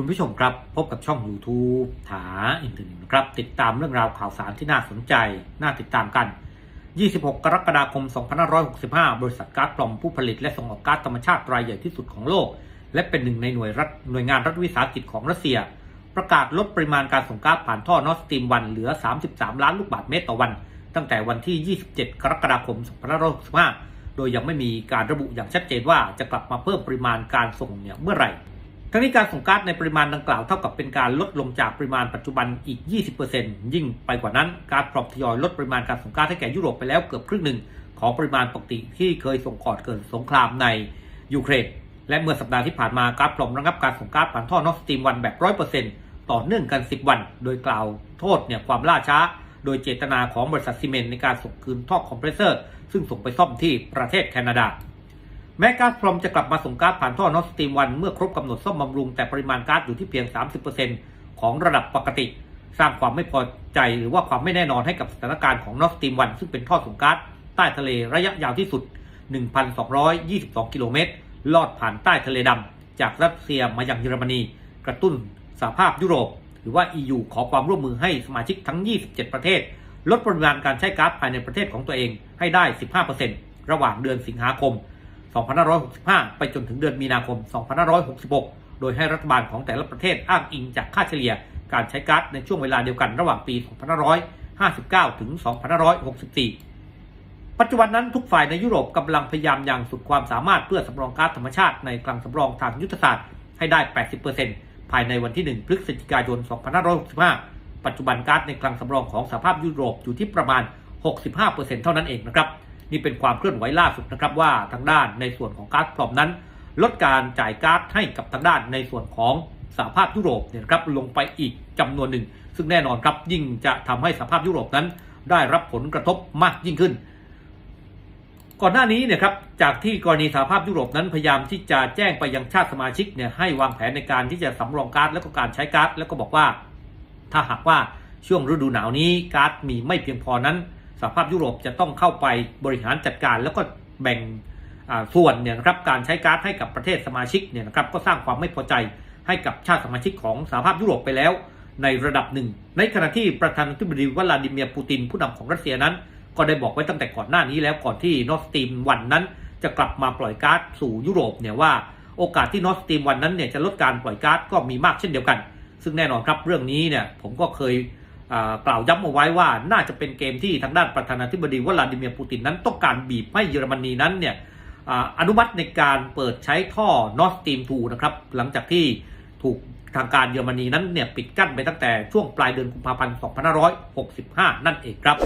คุณผู้ชมครับพบกับช่อง YouTube ถาอินเทอร์เน็ตนะครับ ติดตามเรื่องราวข่าวสารที่น่าสนใจ น่าติดตามกัน 26 กรกฎาคม 2565 บริษัทก๊าซปลอมผู้ผลิตและส่งออกก๊าซธรรมชาติรายใหญ่ที่สุดของโลก และเป็นหนึ่งในหน่วยรัฐหน่วยงานรัฐวิสาหกิจของรัสเซีย ประกาศลดปริมาณการส่งก๊าซผ่านท่อนอสตีมวันเหลือ 33 ล้านลูกบาศก์เมตรต่อวัน ตั้งแต่วันที่ 27 กรกฎาคม 2565 โดยยังไม่มีการระบุอย่างชัดเจนว่าจะกลับมาเพิ่มปริมาณการส่งเนี่ยเมื่อไหร่ ทั้งนี้การส่งก๊าซในปริมาณดังกล่าวเท่ากับเป็นการลดลงจากปริมาณปัจจุบันอีก 20%ยิ่งไปกว่านั้นการปรับทยอยลดปริมาณการส่งก๊าซให้แก่ยุโรปไปแล้วเกือบครึ่งหนึ่งของปริมาณปกติที่เคยส่งก่อนเกิดสงครามในยูเครน และเมื่อสัปดาห์ที่ผ่านมากาซปลอมระงับการส่งก๊าซผ่านท่อนอสตรีมวันแบบ 100%ต่อเนื่องกัน 10 วัน โดยกล่าวโทษเนี่ยความล่าช้า โดยเจตนาของบริษัทซีเมนต์ในการส่งคืนท่อคอมเพรสเซอร์ ซึ่งส่งไปซ่อมที่ประเทศแคนาดา แม้ก๊าซพรอมจะกลับมาส่งก๊าซผ่านท่อนอสตีมวันเมื่อครบกำหนดซ่อมบำรุงแต่ปริมาณก๊าซอยู่ที่เพียง 30%ของระดับปกติ สร้างความไม่พอใจหรือว่าความไม่แน่นอนให้กับสถานการณ์ของนอสตีมวันซึ่งเป็นท่อส่งก๊าซใต้ทะเลระยะยาวที่สุด 1,222 กิโลเมตร ลอดผ่านใต้ทะเลดำจากรัสเซียมายังเยอรมนี กระตุ้นสหภาพยุโรป หรือว่า EU ขอความร่วมมือให้สมาชิกทั้ง 27 ประเทศ ลดปริมาณการใช้ก๊าซภายในประเทศของตัวเองให้ได้ 15%ระหว่างเดือนสิงหาคม 2565 ไปจนถึงเดือนมีนาคม 2566 โดยให้รัฐบาลของแต่ละประเทศอ้างอิงจากค่าเฉลี่ยการใช้ก๊าซในช่วงเวลาเดียวกันระหว่างปี 2559 ถึง 2564 ปัจจุบันนั้นทุกฝ่ายในยุโรปกำลังพยายามอย่างสุดความสามารถเพื่อสำรองก๊าซธรรมชาติในคลังสำรองทางยุทธศาสตร์ให้ได้ 80%ภายในวันที่ 1 พฤศจิกายน 2565 ปัจจุบันก๊าซในคลังสำรองของสหภาพยุโรปอยู่ที่ประมาณ 65%เท่านั้นเองนะครับ นี่เป็นความเคลื่อนไหวล่าสุดนะครับว่าทางด้านในส่วนของก๊าซพรอมนั้น ลดการจ่ายก๊าซให้กับทางด้านในส่วนของสหภาพยุโรปเนี่ยครับลงไปอีกจำนวนหนึ่ง ซึ่งแน่นอนครับยิ่งจะทำให้สหภาพยุโรปนั้น ได้รับผลกระทบมากยิ่งขึ้น ก่อนหน้านี้เนี่ยครับจากที่กรณีสหภาพยุโรปนั้นพยายามที่จะแจ้งไปยังชาติสมาชิกเนี่ยให้วางแผนในการที่จะสำรองก๊าซแล้วก็การใช้ก๊าซแล้วก็บอกว่า ถ้าหากว่าช่วงฤดูหนาวนี้ก๊าซมีไม่เพียงพอนั้น สหภาพยุโรปจะต้องเข้าไปบริหารจัดการ แล้วก็แบ่งส่วนเนี่ยนะครับการใช้ก๊าซให้กับประเทศสมาชิกเนี่ยนะครับก็สร้างความไม่พอใจให้กับชาติสมาชิกของสหภาพยุโรปไปแล้ว ในระดับหนึ่ง ในขณะที่ประธานาธิบดีวลาดิเมียร์ปูตินผู้นำของรัสเซียนั้น ก็ได้บอกไว้ตั้งแต่ก่อนหน้านี้แล้วก่อนที่นอสตีมวันนั้น จะกลับมาปล่อยก๊าซสู่ยุโรปเนี่ยว่าโอกาสที่นอสตีมวันนั้นเนี่ยจะลดการปล่อยก๊าซก็มีมากเช่นเดียวกัน ซึ่งแน่นอนครับเรื่องนี้เนี่ยผมก็เคย กล่าวย้ำเอาไว้ว่าน่าจะเป็นเกมที่ทางด้านประธานาธิบดีวลาดิเมียร์ปูตินนั้นต้องการบีบให้เยอรมนีนั้นเนี่ยออนุมัติในการเปิดใช้ท่อนอสตีม2นะครับหลังจากที่ถูกทางการเยอรมนีนั้นเนี่ยปิดกั้นไปตั้งแต่ช่วงปลายเดือนกุมภาพันธ์ 2565 นั่นเองครับ